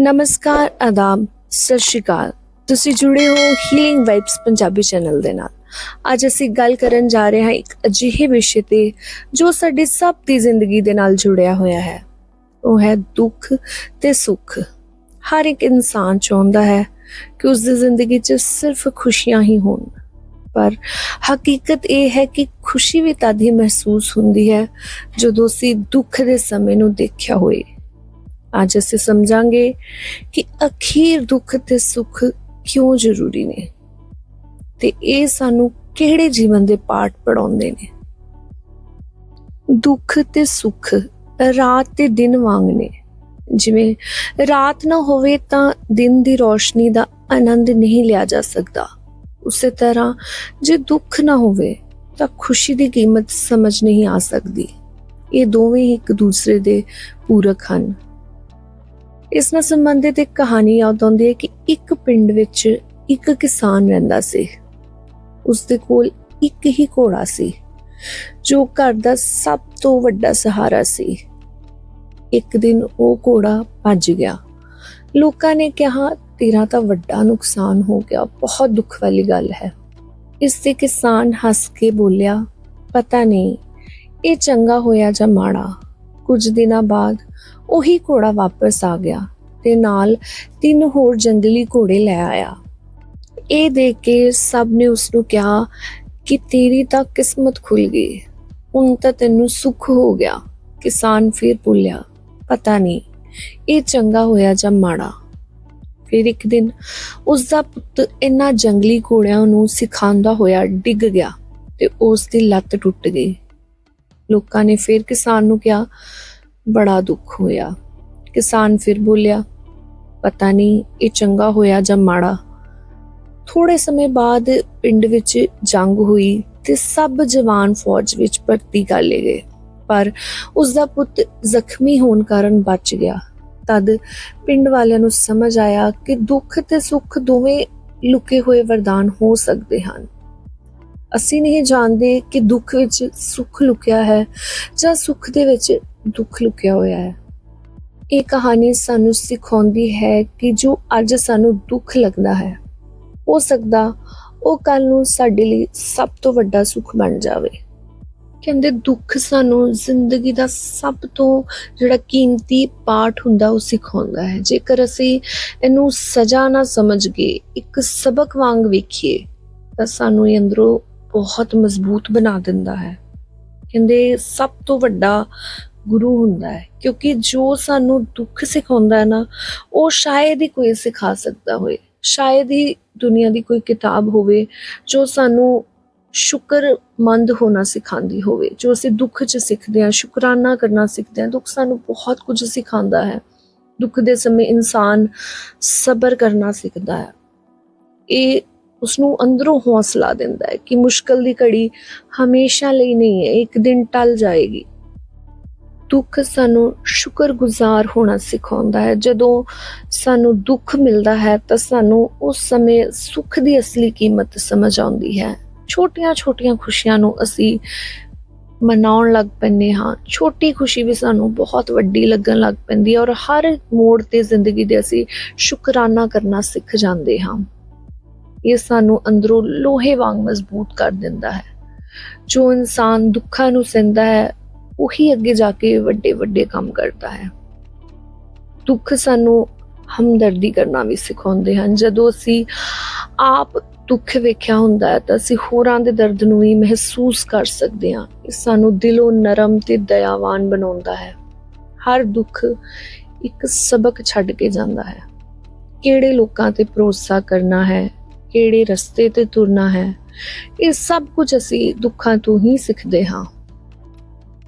ਨਮਸਕਾਰ ਆਦਾਬ ਸਤਿ ਸ਼੍ਰੀ ਅਕਾਲ। ਤੁਸੀਂ ਜੁੜੇ ਹੋ ਹੀਲਿੰਗ ਵਾਈਬਸ ਪੰਜਾਬੀ ਚੈਨਲ ਦੇ ਨਾਲ। ਅੱਜ ਅਸੀਂ ਗੱਲ ਕਰਨ ਜਾ ਰਹੇ ਹਾਂ ਇੱਕ ਅਜਿਹੇ ਵਿਸ਼ੇ ਤੇ ਜੋ ਸਾਡੀ ਸਭ ਦੀ ਜ਼ਿੰਦਗੀ ਦੇ ਨਾਲ ਜੁੜਿਆ ਹੋਇਆ ਹੈ। ਉਹ ਹੈ ਦੁੱਖ ਤੇ ਸੁੱਖ। ਹਰ ਇੱਕ ਇਨਸਾਨ ਚਾਹੁੰਦਾ ਹੈ ਕਿ ਉਸ ਦੀ ਜ਼ਿੰਦਗੀ 'ਚ ਸਿਰਫ ਖੁਸ਼ੀਆਂ ਹੀ ਹੋਣ। ਪਰ ਹਕੀਕਤ ਇਹ ਹੈ ਕਿ ਖੁਸ਼ੀ ਵੀ ਤਦ ਹੀ ਮਹਿਸੂਸ ਹੁੰਦੀ ਹੈ ਜਦੋਂ ਅਸੀਂ ਦੁੱਖ ਦੇ ਸਮੇਂ ਨੂੰ ਦੇਖਿਆ ਹੋਏ। ਅੱਜ ਅਸੀਂ ਸਮਝਾਂਗੇ ਕਿ ਅਖੀਰ ਦੁੱਖ ਤੇ ਸੁੱਖ ਕਿਉਂ ਜ਼ਰੂਰੀ ਨੇ? ਤੇ ਇਹ ਸਾਨੂੰ ਕਿਹੜੇ ਜੀਵਨ ਦੇ ਪਾਠ ਪੜਾਉਂਦੇ ਨੇ? ਦੁੱਖ ਤੇ ਸੁੱਖ ਰਾਤ ਤੇ ਦਿਨ ਵਾਂਗ ਨੇ। ਜਿਵੇਂ ਰਾਤ ਨਾ ਹੋਵੇ ਤਾਂ ਦਿਨ ਦੀ ਰੋਸ਼ਨੀ ਦਾ ਆਨੰਦ ਨਹੀਂ ਲਿਆ ਜਾ ਸਕਦਾ। ਉਸੇ ਤਰ੍ਹਾਂ ਜੇ ਦੁੱਖ ਨਾ ਹੋਵੇ ਤਾਂ ਖੁਸ਼ੀ ਦੀ ਕੀਮਤ ਸਮਝ ਨਹੀਂ ਆ ਸਕਦੀ। ਇਹ ਦੋਵੇਂ ਇੱਕ ਦੂਸਰੇ ਦੇ ਪੂਰਕ ਹਨ। ਇਸ ਨਾਲ ਸੰਬੰਧਿਤ ਇੱਕ ਕਹਾਣੀ ਯਾਦ ਆਉਂਦੀ ਹੈ ਕਿ ਇੱਕ ਪਿੰਡ ਵਿੱਚ ਇੱਕ ਕਿਸਾਨ ਰਹਿੰਦਾ ਸੀ। ਉਸ ਦੇ ਕੋਲ ਇੱਕ ਹੀ ਘੋੜਾ ਸੀ, ਜੋ ਘਰ ਦਾ ਸਭ ਤੋਂ ਵੱਡਾ ਸਹਾਰਾ ਸੀ। ਇੱਕ ਦਿਨ ਉਹ ਘੋੜਾ ਭੱਜ ਗਿਆ। ਲੋਕਾਂ ਨੇ ਕਿਹਾ, ਤੇਰਾ ਤਾਂ ਵੱਡਾ ਨੁਕਸਾਨ ਹੋ ਗਿਆ, ਬਹੁਤ ਦੁੱਖ ਵਾਲੀ ਗੱਲ ਹੈ। ਇਸ ਤੇ ਕਿਸਾਨ ਹੱਸ ਕੇ ਬੋਲਿਆ, ਪਤਾ ਨਹੀਂ, ਇਹ ਚੰਗਾ ਹੋਇਆ ਜਾਂ ਮਾੜਾ? ਕੁਝ ਦਿਨਾਂ ਬਾਅਦ ਉਹੀ ਘੋੜਾ ਵਾਪਸ ਆ ਗਿਆ ਤੇ ਨਾਲ ਤਿੰਨ ਹੋਰ ਜੰਗਲੀ ਘੋੜੇ ਲੈ ਆਇਆ। ਇਹ ਦੇਖ ਕੇ ਸਭ ਨੇ ਉਸ ਨੂੰ ਕਿਹਾ ਕਿ ਤੇਰੀ ਤਾਂ ਕਿਸਮਤ ਖੁੱਲ ਗਈ। ਹੁਣ ਤਾਂ ਤੈਨੂੰ ਸੁੱਖ ਹੋ ਗਿਆ। ਕਿਸਾਨ ਫਿਰ ਬੋਲਿਆ, ਪਤਾ ਨਹੀਂ, ਇਹ ਚੰਗਾ ਹੋਇਆ ਜਾਂ ਮਾੜਾ? ਫਿਰ ਇੱਕ ਦਿਨ ਉਸ ਦਾ ਪੁੱਤ ਇਨ੍ਹਾਂ ਜੰਗਲੀ ਘੋੜਿਆਂ ਨੂੰ ਸਿਖਾਉਂਦਾ ਹੋਇਆ ਡਿੱਗ ਗਿਆ ਤੇ ਉਸ ਦੀ ਲੱਤ ਟੁੱਟ ਗਈ। ਲੋਕਾਂ ਨੇ ਫਿਰ ਕਿਸਾਨ ਨੂੰ ਕਿਹਾ ਬੜਾ ਦੁੱਖ ਹੋਇਆ। ਕਿਸਾਨ ਫਿਰ ਬੋਲਿਆ, ਪਤਾ ਨਹੀਂ, ਇਹ ਚੰਗਾ ਹੋਇਆ ਜਾਂ ਮਾੜਾ? ਥੋੜੇ ਸਮੇਂ ਬਾਅਦ ਪਿੰਡ ਵਿੱਚ ਜੰਗ ਹੋਈ ਤੇ ਸਭ ਜਵਾਨ ਫੌਜ ਵਿੱਚ ਭਰਤੀ ਕਰ ਲਏ ਗਏ। ਪਰ ਉਸ ਦਾ ਪੁੱਤ ਜ਼ਖਮੀ ਹੋਣ ਕਾਰਨ ਬਚ ਗਿਆ। ਤਦ ਪਿੰਡ ਵਾਲਿਆਂ ਨੂੰ ਸਮਝ ਆਇਆ ਕਿ ਦੁੱਖ ਤੇ ਸੁੱਖ ਦੋਵੇਂ ਲੁਕੇ ਹੋਏ ਵਰਦਾਨ ਹੋ ਸਕਦੇ ਹਨ। ਅਸੀਂ ਨਹੀਂ ਜਾਣਦੇ ਕਿ ਦੁੱਖ ਵਿੱਚ ਸੁੱਖ ਲੁਕਿਆ ਹੈ ਜਾਂ ਸੁੱਖ ਦੇ ਵਿੱਚ ਦੁੱਖ ਲੁਕਿਆ ਹੋਇਆ ਹੈ। ਇਹ ਕਹਾਣੀ ਸਾਨੂੰ ਸਿਖਾਉਂਦੀ ਹੈ ਕਿ ਜੋ ਅੱਜ ਸਾਨੂੰ ਦੁੱਖ ਲੱਗਦਾ ਹੈ, ਹੋ ਸਕਦਾ ਉਹ ਕੱਲ ਨੂੰ ਸਾਡੇ ਲਈ ਸਭ ਤੋਂ ਵੱਡਾ ਸੁੱਖ ਬਣ ਜਾਵੇ। ਕਹਿੰਦੇ ਦੁੱਖ ਸਾਨੂੰ ਜ਼ਿੰਦਗੀ ਦਾ ਸਭ ਤੋਂ ਜਿਹੜਾ ਕੀਮਤੀ ਪਾਠ ਹੁੰਦਾ ਉਹ ਸਿਖਾਉਂਦਾ ਹੈ। ਜੇਕਰ ਅਸੀਂ ਇਹਨੂੰ ਸਜ਼ਾ ਨਾ ਸਮਝ ਕੇ ਇੱਕ ਸਬਕ ਵਾਂਗ ਵੇਖੀਏ, ਤਾਂ ਸਾਨੂੰ ਇਹ ਅੰਦਰੋਂ ਬਹੁਤ ਮਜ਼ਬੂਤ ਬਣਾ ਦਿੰਦਾ ਹੈ। ਕਹਿੰਦੇ ਸਭ ਤੋਂ ਵੱਡਾ ਗੁਰੂ ਹੁੰਦਾ ਹੈ, ਕਿਉਂਕਿ ਜੋ ਸਾਨੂੰ ਦੁੱਖ ਸਿਖਾਉਂਦਾ ਹੈ ਨਾ, ਉਹ ਸ਼ਾਇਦ ਹੀ ਕੋਈ ਸਿਖਾ ਸਕਦਾ ਹੋਵੇ। ਸ਼ਾਇਦ ਹੀ ਦੁਨੀਆ ਦੀ ਕੋਈ ਕਿਤਾਬ ਹੋਵੇ ਜੋ ਸਾਨੂੰ ਸ਼ੁਕਰਮੰਦ ਹੋਣਾ ਸਿਖਾਉਂਦੀ ਹੋਵੇ, ਜੋ ਅਸੀਂ ਦੁੱਖ 'ਚ ਸਿੱਖਦੇ ਹਾਂ, ਸ਼ੁਕਰਾਨਾ ਕਰਨਾ ਸਿੱਖਦੇ ਹਾਂ, ਦੁੱਖ ਸਾਨੂੰ ਬਹੁਤ ਕੁਝ ਸਿਖਾਉਂਦਾ ਹੈ। ਦੁੱਖ ਦੇ ਸਮੇਂ ਇਨਸਾਨ ਸਬਰ ਕਰਨਾ ਸਿੱਖਦਾ ਹੈ। ਇਹ ਉਸ ਨੂੰ ਅੰਦਰੋਂ ਹੌਸਲਾ ਦਿੰਦਾ ਹੈ ਕਿ ਮੁਸ਼ਕਲ ਦੀ ਘੜੀ ਹਮੇਸ਼ਾ ਲਈ ਨਹੀਂ ਹੈ, ਇੱਕ ਦਿਨ ਟਲ ਜਾਏਗੀ। ਦੁੱਖ ਸਾਨੂੰ ਸ਼ੁਕਰਗੁਜ਼ਾਰ ਹੋਣਾ ਸਿਖਾਉਂਦਾ ਹੈ। ਜਦੋਂ ਸਾਨੂੰ ਦੁੱਖ ਮਿਲਦਾ ਹੈ, ਤਾਂ ਸਾਨੂੰ ਉਸ ਸਮੇਂ ਸੁੱਖ ਦੀ ਅਸਲੀ ਕੀਮਤ ਸਮਝ ਆਉਂਦੀ ਹੈ। ਛੋਟੀਆਂ-ਛੋਟੀਆਂ ਖੁਸ਼ੀਆਂ ਨੂੰ ਅਸੀਂ ਮਨਾਉਣ ਲੱਗ ਪੈਂਦੇ ਹਾਂ। ਛੋਟੀ ਖੁਸ਼ੀ ਵੀ ਸਾਨੂੰ ਬਹੁਤ ਵੱਡੀ ਲੱਗਣ ਲੱਗ ਪੈਂਦੀ ਹੈ ਔਰ ਹਰ ਮੋੜ ਤੇ ਜ਼ਿੰਦਗੀ ਦੇ ਅਸੀਂ ਸ਼ੁਕਰਾਨਾ ਕਰਨਾ ਸਿੱਖ ਜਾਂਦੇ ਹਾਂ। ਇਹ ਸਾਨੂੰ ਅੰਦਰੋਂ ਲੋਹੇ ਵਾਂਗ ਮਜ਼ਬੂਤ ਕਰ ਦਿੰਦਾ ਹੈ। ਜੋ ਇਨਸਾਨ ਦੁੱਖਾਂ ਨੂੰ ਸਹਿੰਦਾ ਹੈ, ਉਹੀ ਅੱਗੇ ਜਾ ਕੇ ਵੱਡੇ ਵੱਡੇ ਕੰਮ ਕਰਦਾ ਹੈ। ਦੁੱਖ ਸਾਨੂੰ ਹਮਦਰਦੀ ਕਰਨਾ ਵੀ ਸਿਖਾਉਂਦੇ ਹਨ। ਜਦੋਂ ਅਸੀਂ ਆਪ ਦੁੱਖ ਵੇਖਿਆ ਹੁੰਦਾ ਹੈ, ਤਾਂ ਅਸੀਂ ਹੋਰਾਂ ਦੇ ਦਰਦ ਨੂੰ ਵੀ ਮਹਿਸੂਸ ਕਰ ਸਕਦੇ ਹਾਂ। ਇਹ ਸਾਨੂੰ ਦਿਲੋਂ ਨਰਮ ਤੇ ਦਇਆਵਾਨ ਬਣਾਉਂਦਾ ਹੈ। ਹਰ ਦੁੱਖ ਇੱਕ ਸਬਕ ਛੱਡ ਕੇ ਜਾਂਦਾ ਹੈ। ਕਿਹੜੇ ਲੋਕਾਂ ਤੇ ਭਰੋਸਾ ਕਰਨਾ ਹੈ ਕਿਹੜੇ ਰਸਤੇ ਤੇ ਤੁਰਨਾ ਹੈ, ਇਹ ਸਭ ਕੁਝ ਅਸੀਂ ਦੁੱਖਾਂ ਤੋਂ ਹੀ ਸਿੱਖਦੇ ਹਾਂ।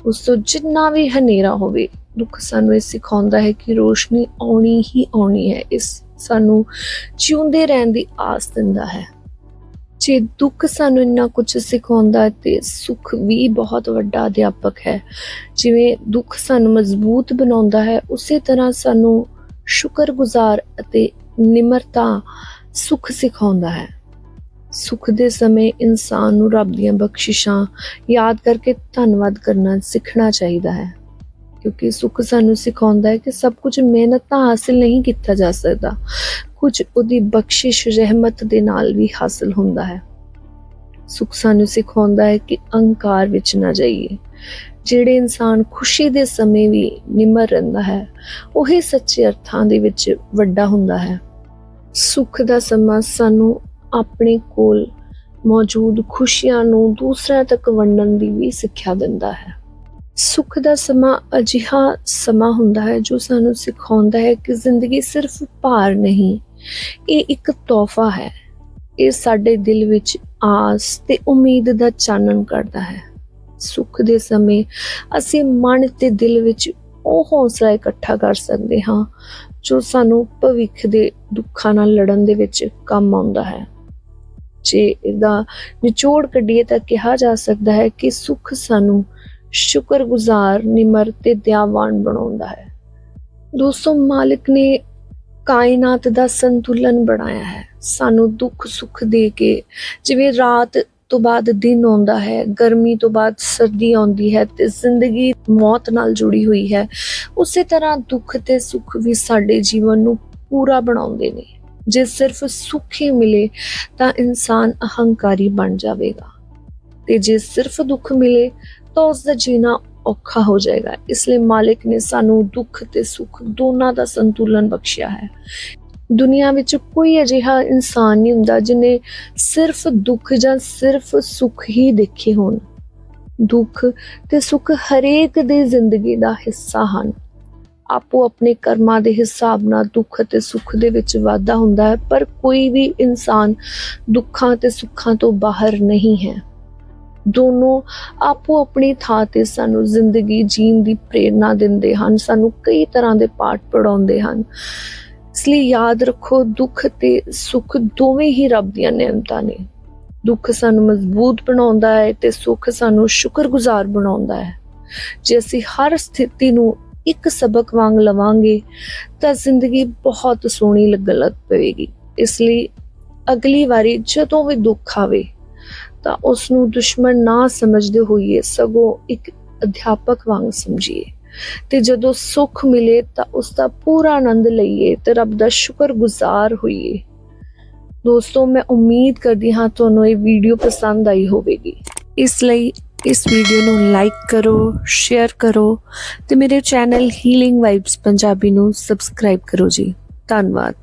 ਉਸ ਤੋਂ ਜਿੰਨਾ ਵੀ ਹਨੇਰਾ ਹੋਵੇ, ਦੁੱਖ ਸਾਨੂੰ ਇਹ ਸਿਖਾਉਂਦਾ ਹੈ ਕਿ ਰੋਸ਼ਨੀ ਆਉਣੀ ਹੀ ਆਉਣੀ ਹੈ, ਇਸ ਸਾਨੂੰ ਜਿਉਂਦੇ ਰਹਿਣ ਦੀ ਆਸ ਦਿੰਦਾ ਹੈ। ਜੇ ਦੁੱਖ ਸਾਨੂੰ ਇੰਨਾ ਕੁਝ ਸਿਖਾਉਂਦਾ ਹੈ ਤੇ ਸੁੱਖ ਵੀ ਬਹੁਤ ਵੱਡਾ ਅਧਿਆਪਕ ਹੈ। ਜਿਵੇਂ ਦੁੱਖ ਸਾਨੂੰ ਮਜ਼ਬੂਤ ਬਣਾਉਂਦਾ ਹੈ, ਉਸੇ ਤਰ੍ਹਾਂ ਸਾਨੂੰ ਸ਼ੁਕਰਗੁਜ਼ਾਰ ਅਤੇ ਨਿਮਰਤਾ ਸੁੱਖ ਸਿਖਾਉਂਦਾ ਹੈ। ਸੁੱਖ ਦੇ ਸਮੇਂ ਇਨਸਾਨ ਨੂੰ ਰੱਬ ਦੀਆਂ ਬਖਸ਼ਿਸ਼ਾਂ ਯਾਦ ਕਰਕੇ ਧੰਨਵਾਦ ਕਰਨਾ ਸਿੱਖਣਾ ਚਾਹੀਦਾ ਹੈ। ਕਿਉਂਕਿ ਸੁੱਖ ਸਾਨੂੰ ਸਿਖਾਉਂਦਾ ਹੈ ਕਿ ਸਭ ਕੁਝ ਮਿਹਨਤ ਨਾਲ ਹਾਸਿਲ ਨਹੀਂ ਕੀਤਾ ਜਾ ਸਕਦਾ। ਕੁਝ ਉਹਦੀ ਬਖਸ਼ਿਸ਼ ਰਹਿਮਤ ਦੇ ਨਾਲ ਵੀ ਹਾਸਿਲ ਹੁੰਦਾ ਹੈ। ਸੁੱਖ ਸਾਨੂੰ ਸਿਖਾਉਂਦਾ ਹੈ ਕਿ ਅਹੰਕਾਰ ਵਿੱਚ ਨਾ ਜਾਈਏ। ਜਿਹੜੇ ਇਨਸਾਨ ਖੁਸ਼ੀ ਦੇ ਸਮੇਂ ਵੀ ਨਿਮਰ ਰਹਿੰਦਾ ਹੈ, ਉਹੀ ਸੱਚੇ ਅਰਥਾਂ ਦੇ ਵਿੱਚ ਵੱਡਾ ਹੁੰਦਾ ਹੈ। ਸੁੱਖ ਦਾ ਸਮਾਂ ਸਾਨੂੰ ਆਪਣੇ ਕੋਲ ਮੌਜੂਦ ਖੁਸ਼ੀਆਂ ਨੂੰ ਦੂਸਰਿਆਂ ਤੱਕ ਵੰਡਣ ਦੀ ਵੀ ਸਿੱਖਿਆ ਦਿੰਦਾ ਹੈ। ਸੁੱਖ ਦਾ ਸਮਾਂ ਅਜਿਹਾ ਸਮਾਂ ਹੁੰਦਾ ਹੈ ਜੋ ਸਾਨੂੰ ਸਿਖਾਉਂਦਾ ਹੈ ਕਿ ਜ਼ਿੰਦਗੀ ਸਿਰਫ ਭਾਰ ਨਹੀਂ, ਇਹ ਇੱਕ ਤੋਹਫਾ ਹੈ। ਇਹ ਸਾਡੇ ਦਿਲ ਵਿੱਚ ਆਸ ਤੇ ਉਮੀਦ ਦਾ ਚਾਨਣ ਕਰਦਾ ਹੈ। ਸੁੱਖ ਦੇ ਸਮੇਂ ਅਸੀਂ ਮਨ ਤੇ ਦਿਲ ਵਿੱਚ ਉਹ ਹੌਸਲਾ ਇਕੱਠਾ ਕਰ ਸਕਦੇ ਹਾਂ ਜੋ ਸਾਨੂੰ ਭਵਿੱਖ ਦੇ ਦੁੱਖਾਂ ਨਾਲ ਲੜਨ ਦੇ ਵਿੱਚ ਕੰਮ ਆਉਂਦਾ ਹੈ। ਜੇ ਇਹਦਾ ਨਿਚੋੜ ਕੱਢੀਏ ਤਾਂ ਕਿਹਾ ਜਾ ਸਕਦਾ ਹੈ ਕਿ ਸੁੱਖ ਸਾਨੂੰ ਸ਼ੁਕਰਗੁਜ਼ਾਰ, ਨਿਮਰ ਤੇ ਦਿਆਵਾਨ ਬਣਾਉਂਦਾ ਹੈ। ਦੋਸਤੋ, ਮਾਲਕ ਨੇ ਕਾਇਨਾਤ ਦਾ ਸੰਤੁਲਨ ਬਣਾਇਆ ਹੈ। ਸਾਨੂੰ ਦੁੱਖ ਸੁੱਖ ਦੇ ਕੇ ਜਿਵੇਂ ਰਾਤ ਤੋਂ ਬਾਅਦ ਦਿਨ ਆਉਂਦਾ ਹੈ, ਗਰਮੀ ਤੋਂ ਬਾਅਦ ਸਰਦੀ ਆਉਂਦੀ ਹੈ ਤੇ ਜ਼ਿੰਦਗੀ ਮੌਤ ਨਾਲ ਜੁੜੀ ਹੋਈ ਹੈ। ਉਸੇ ਤਰ੍ਹਾਂ ਦੁੱਖ ਤੇ ਸੁੱਖ ਵੀ ਸਾਡੇ ਜੀਵਨ ਨੂੰ ਪੂਰਾ ਬਣਾਉਂਦੇ ਨੇ। ਜੇ ਸਿਰਫ ਸੁੱਖ ਹੀ ਮਿਲੇ ਤਾਂ ਇਨਸਾਨ ਅਹੰਕਾਰੀ ਬਣ ਜਾਵੇਗਾ। ਤੇ ਜੇ ਸਿਰਫ ਦੁੱਖ ਮਿਲੇ ਤਾਂ ਉਸ ਦਾ ਜੀਣਾ ਔਖਾ ਹੋ ਜਾਏਗਾ। ਇਸ ਲਈ ਮਾਲਿਕ ਨੇ ਸਾਨੂੰ ਦੁੱਖ ਤੇ ਸੁੱਖ ਦੋਨਾਂ ਦਾ ਸੰਤੁਲਨ ਬਖਸ਼ਿਆ ਹੈ। ਦੁਨੀਆ ਵਿੱਚ ਕੋਈ ਅਜਿਹਾ ਇਨਸਾਨ ਨਹੀਂ ਹੁੰਦਾ ਜਿਨੇ ਸਿਰਫ ਦੁੱਖ ਜਾਂ ਸਿਰਫ ਸੁੱਖ ਹੀ ਦੇਖੇ ਹੋਣ। ਦੁੱਖ ਤੇ ਸੁੱਖ ਹਰੇਕ ਦੀ ਜ਼ਿੰਦਗੀ ਦਾ ਹਿੱਸਾ ਹਨ। ਆਪੋ ਆਪਣੇ ਕਰਮਾਂ ਦੇ ਹਿਸਾਬ ਨਾਲ ਦੁੱਖ ਤੇ ਸੁੱਖ ਦੇ ਵਿੱਚ ਵਾਧਾ ਹੁੰਦਾ ਹੈ, ਪਰ ਕੋਈ ਵੀ ਇਨਸਾਨ ਦੁੱਖਾਂ ਤੇ ਸੁੱਖਾਂ ਤੋਂ ਬਾਹਰ ਨਹੀਂ ਹੈ। ਦੋਨੋਂ ਆਪੋ ਆਪਣੀ ਥਾਂ ਤੇ ਸਾਨੂੰ ਜ਼ਿੰਦਗੀ ਜੀਣ ਦੀ ਪ੍ਰੇਰਣਾ ਦਿੰਦੇ ਹਨ, ਸਾਨੂੰ ਕਈ ਤਰ੍ਹਾਂ ਦੇ ਪਾਠ ਪੜਾਉਂਦੇ ਹਨ। ਇਸ ਲਈ ਯਾਦ ਰੱਖੋ, ਦੁੱਖ ਤੇ ਸੁੱਖ ਦੋਵੇਂ ਹੀ ਰੱਬ ਦੀਆਂ ਨਿਯਮਤਾਂ ਨੇ। ਦੁੱਖ ਸਾਨੂੰ ਮਜ਼ਬੂਤ ਬਣਾਉਂਦਾ ਹੈ ਤੇ ਸੁੱਖ ਸਾਨੂੰ ਸ਼ੁਕਰਗੁਜ਼ਾਰ ਬਣਾਉਂਦਾ ਹੈ। ਜੇ ਅਸੀਂ ਹਰ ਸਥਿਤੀ ਨੂੰ ਇੱਕ ਸਬਕ ਵਾਂਗ ਲਵਾਂਗੇ, ਤਾਂ ਜ਼ਿੰਦਗੀ ਬਹੁਤ ਸੋਹਣੀ ਲੱਗਣ ਲੱਗ ਪਵੇਗੀ। ਇਸ ਲਈ ਅਗਲੀ ਵਾਰੀ ਜਦੋਂ ਵੀ ਦੁੱਖ ਆਵੇ, ਤਾਂ ਉਸ ਨੂੰ ਦੁਸ਼ਮਣ ਨਾ ਸਮਝਦੇ ਹੋਈਏ ਸਗੋਂ ਇੱਕ ਅਧਿਆਪਕ ਵਾਂਗ ਸਮਝੀਏ। ਤੇ ਜਦੋਂ ਸੁੱਖ ਮਿਲੇ ਤਾਂ ਉਸ ਦਾ ਪੂਰਾ ਆਨੰਦ ਲਈਏ ਤੇ ਰੱਬ ਦਾ ਸ਼ੁਕਰਗੁਜ਼ਾਰ ਹੋਈਏ। ਦੋਸਤੋ, ਮੈਂ ਉਮੀਦ ਕਰਦੀ ਹਾਂ ਤੁਹਾਨੂੰ ਇਹ ਵੀਡੀਓ ਪਸੰਦ ਆਈ ਹੋਵੇਗੀ। ਇਸ ਲਈ ਇਸ ਵੀਡੀਓ ਨੂੰ ਲਾਈਕ ਕਰੋ, ਸ਼ੇਅਰ ਕਰੋ ਤੇ ਮੇਰੇ ਚੈਨਲ ਹੀਲਿੰਗ ਵਾਈਬਸ ਪੰਜਾਬੀ ਨੂੰ ਸਬਸਕ੍ਰਾਈਬ ਕਰੋ ਜੀ। ਧੰਨਵਾਦ।